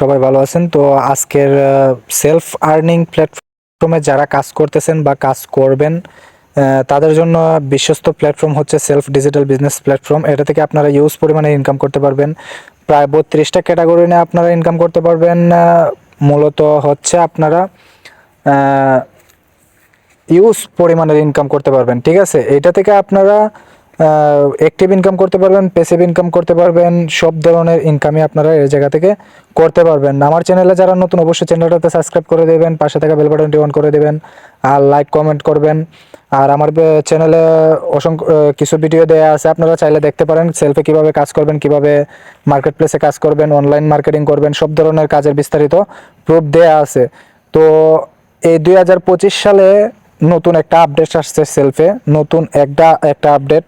সবাই ভালো আছেন। তো আজকের সেলফ আর্নিং প্ল্যাটফর্মে যারা কাজ করতেছেন বা কাজ করবেন তাদের জন্য বিশ্বস্ত প্ল্যাটফর্ম হচ্ছে সেলফ ডিজিটাল বিজনেস প্ল্যাটফর্ম এটা থেকে আপনারা ইউজ পরিমাণে ইনকাম করতে পারবেন। প্রায় বত্রিশটা ক্যাটাগরি নিয়ে আপনারা ইনকাম করতে পারবেন মূলত হচ্ছে আপনারা ইউজ পরিমাণের ইনকাম করতে পারবেন। ঠিক আছে? এটা থেকে আপনারা অ্যাক্টিভ ইনকাম করতে পারবেন প্যাসিভ ইনকাম করতে পারবেন, সব ধরনের ইনকামই আপনারা এই জায়গা থেকে করতে পারবেন। আমার চ্যানেলে যারা নতুন, অবশ্যই চ্যানেলটাতে সাবস্ক্রাইব করে দেবেন, পাশে থাকা বেল বাটনটি অন করে দেবেন, আর লাইক কমেন্ট করবেন। আর আমার চ্যানেলে অসংখ্য কিছু ভিডিও দেওয়া আছে, আপনারা চাইলে দেখতে পারেন সেলফে কীভাবে কাজ করবেন, কীভাবে মার্কেট প্লেসে কাজ করবেন অনলাইন মার্কেটিং করবেন, সব ধরনের কাজের বিস্তারিত প্রুফ দেওয়া আছে। তো এই দুই হাজার পঁচিশ সালে নতুন একটা আপডেট আসছে সেলফে নতুন একটা একটা আপডেট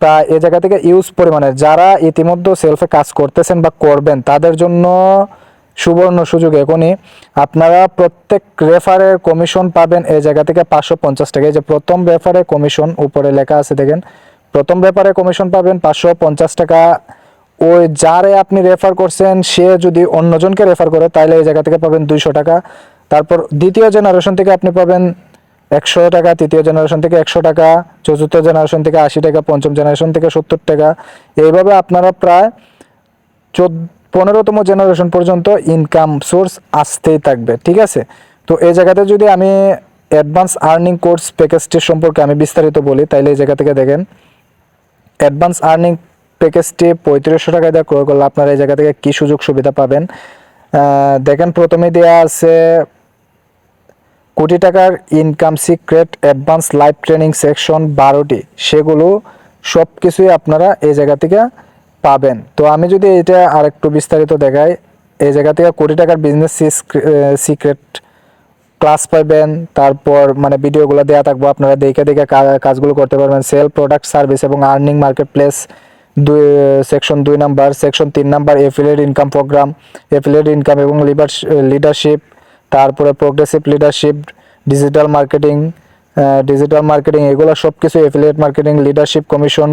প্রায় এ জায়গা থেকে ইউজ পরিমাণে। যারা ইতিমধ্যে সেলফে কাজ করতেছেন বা করবেন, তাদের জন্য সুবর্ণ সুযোগ এখনই। আপনারা প্রত্যেক রেফারের কমিশন পাবেন এই জায়গা থেকে পাঁচশো পঞ্চাশ টাকা। যে প্রথম রেফারে কমিশন উপরে লেখা আছে, দেখেন। প্রথম রেফারে কমিশন পাবেন পাঁচশো পঞ্চাশ টাকা। ওই যারে আপনি রেফার করছেন, সে যদি অন্যজনকে রেফার করে তাহলে এই জায়গা থেকে পাবেন দুইশো টাকা। তারপর দ্বিতীয় জেনারেশন থেকে আপনি পাবেন একশো টাকা তৃতীয় জেনারেশন থেকে একশো টাকা, চতুর্থ জেনারেশন থেকে আশি টাকা, পঞ্চম জেনারেশন থেকে সত্তর টাকা। এইভাবে আপনারা প্রায় চোদ্দ, পনেরোতম জেনারেশন পর্যন্ত ইনকাম সোর্স আসতেই থাকবে, ঠিক আছে? তো এই জায়গাতে যদি আমি অ্যাডভান্স আর্নিং কোর্স প্যাকেজটি সম্পর্কে আমি বিস্তারিত বলি, তাইলে এই জায়গা থেকে দেখেন। অ্যাডভান্স আর্নিং প্যাকেজটি পঁয়ত্রিশশো টাকা দিয়ে ক্রয় করলে আপনারা এই জায়গা থেকে কী সুযোগ সুবিধা পাবেন দেখেন প্রথমে দেওয়া আছে কোটি টাকার income secret advance live training section বারোটি, সেগুলো সব কিছুই আপনারা এই জায়গা থেকে পাবেন। তো আমি যদি এটা আরেকটু বিস্তারিত দেখাই, এই জায়গা থেকে কোটি টাকার বিজনেস সিক্রেট ক্লাস পাবেন তারপর মানে ভিডিওগুলো দেওয়া থাকব, আপনারা দেখে দেখে কাজগুলো করতে পারবেন। সেল প্রোডাক্ট সার্ভিস এবং আর্নিং মার্কেট প্লেস দুই সেকশন দুই নাম্বার সেকশন তিন number affiliate income program affiliate income এবং লিডারশিপ তারপরে progressive leadership digital marketing digital marketing এগুলো সব কিছু এফিলিয়েট মার্কেটিং লিডারশিপ কমিশন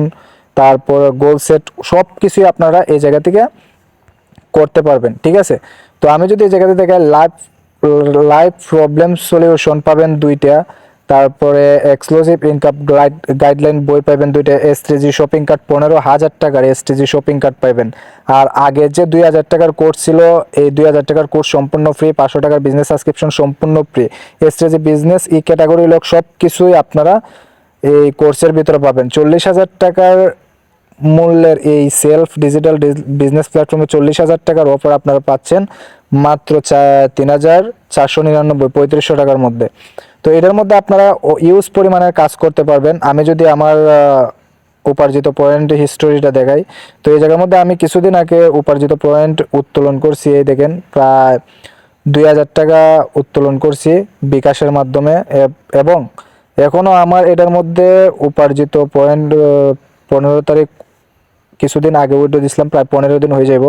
তারপর গোল সেট সব কিছুই আপনারা এই জায়গা থেকে করতে পারবেন, ঠিক আছে? তো আমি যদি এই জায়গাতে দেখাই লাইভ লাইভ প্রবলেম সলিউশন পাবেন দুইটা তারপরে এক্সক্লুসিভ ইনকাম গাইডলাইন বই পাবেন দুইটা এস জি শপিং কার্ড পনেরো হাজার টাকার এস শপিং কার্ড পাবেন আর আগে যে দুই হাজার টাকার কোর্স ছিল, এই দুই হাজার টাকার কোর্স সম্পূর্ণ ফ্রি পাঁচশো টাকার বিজনেস সাবস্ক্রিপশন সম্পূর্ণ free S G business E category লোক সব কিছুই আপনারা এই কোর্সের ভিতরে পাবেন। চল্লিশ হাজার টাকার মূল্যের এই সেলফ ডিজিটাল বিজনেস প্ল্যাটফর্মে চল্লিশ হাজার টাকার অফার আপনারা পাচ্ছেন, মাত্র তিন হাজার চারশো নিরানব্বই, পঁয়ত্রিশশো টাকার মধ্যে। তো এটার মধ্যে আপনারা ইউজ পরিমাণের কাজ করতে পারবেন। আমি যদি আমার উপার্জিত পয়েন্ট হিস্টোরিটা দেখাই, তো এই জায়গার মধ্যে আমি কিছুদিন আগে উপার্জিত পয়েন্ট উত্তোলন করছি, এই দেখেন, প্রায় দুই হাজার টাকা উত্তোলন করছি বিকাশের মাধ্যমে। এবং এখনও আমার এটার মধ্যে উপার্জিত পয়েন্ট পনেরো তারিখ কিছুদিন আগে উইড্রো দিছিলাম, প্রায় পনেরো দিন হয়ে যাব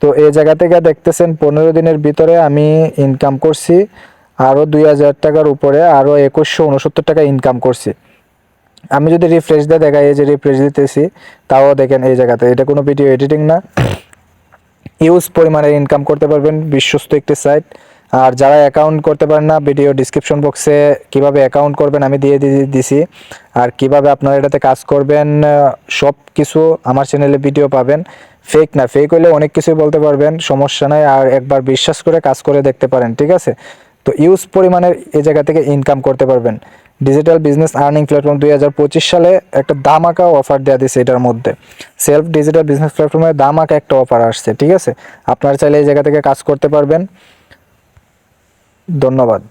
তো এই জায়গা থেকে দেখতেছেন, পনেরো দিনের ভিতরে আমি ইনকাম করছি। আরও দুই হাজার টাকার উপরে আরও একুশশো উনসত্তর টাকা ইনকাম করছি। আমি যদি রিফ্রেশ দিয়ে দেখাই, এই যে রিফ্রেশ দিতেছি, তাও দেখেন এই জায়গাতে। এটা কোনো ভিডিও এডিটিং না। ইউজ পরিমাণে ইনকাম করতে পারবেন, বিশ্বস্ত একটি সাইট আর যারা অ্যাকাউন্ট করতে পারেন না ভিডিও ডিসক্রিপশন বক্সে কীভাবে অ্যাকাউন্ট করবেন, আমি দিয়ে দিয়ে দিছি। আর কীভাবে আপনারা এটাতে কাজ করবেন, সব কিছু আমার চ্যানেলে ভিডিও পাবেন। ফেক না ফেক হলে অনেক কিছুই বলতে পারবেন, সমস্যা নাই। আর একবার বিশ্বাস করে কাজ করে দেখতে পারেন, ঠিক আছে? তো ইউজ পরিমাণের এই জায়গা থেকে ইনকাম করতে পারবেন। ডিজিটাল বিজনেস আর্নিং প্ল্যাটফর্ম দুই হাজার পঁচিশ সালে একটা দামাকা অফার দেওয়া দিয়েছে এটার মধ্যে। সেলফ ডিজিটাল বিজনেস প্ল্যাটফর্মে দামাকা একটা অফার আসছে, ঠিক আছে? আপনারা চাইলে এই জায়গা থেকে কাজ করতে পারবেন। ধন্যবাদ।